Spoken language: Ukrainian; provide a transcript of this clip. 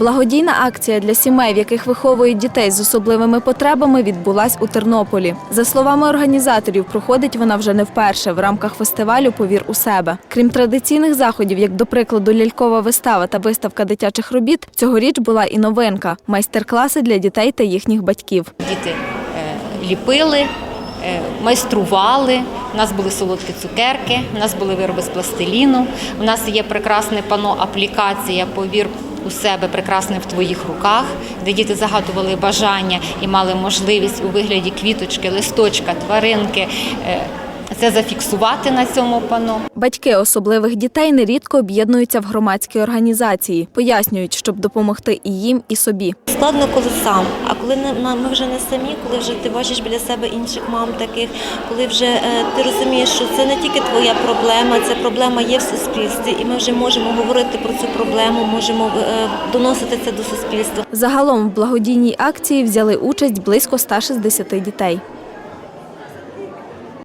Благодійна акція для сімей, в яких виховують дітей з особливими потребами, відбулась у Тернополі. За словами організаторів, проходить вона вже не вперше в рамках фестивалю Повір у себе. Крім традиційних заходів, як до прикладу лялькова вистава та виставка дитячих робіт, цьогоріч була і новинка майстер-класи для дітей та їхніх батьків. Діти е, ліпили, е, майстрували. У нас були солодкі цукерки, у нас були вироби з пластиліну. У нас є прекрасне пано аплікація Повір у себе прекрасне в твоїх руках, де діти загадували бажання і мали можливість у вигляді квіточки, листочка, тваринки. Це зафіксувати на цьому пано. Батьки особливих дітей нерідко об'єднуються в громадські організації, пояснюють, щоб допомогти і їм, і собі. Складно, коли сам. А коли не- на- ми вже не самі, коли вже ти бачиш біля себе інших мам таких, коли вже е, ти розумієш, що це не тільки твоя проблема, це проблема є в суспільстві, і ми вже можемо говорити про цю проблему, можемо е, доносити це до суспільства. Загалом в благодійній акції взяли участь близько 160 дітей.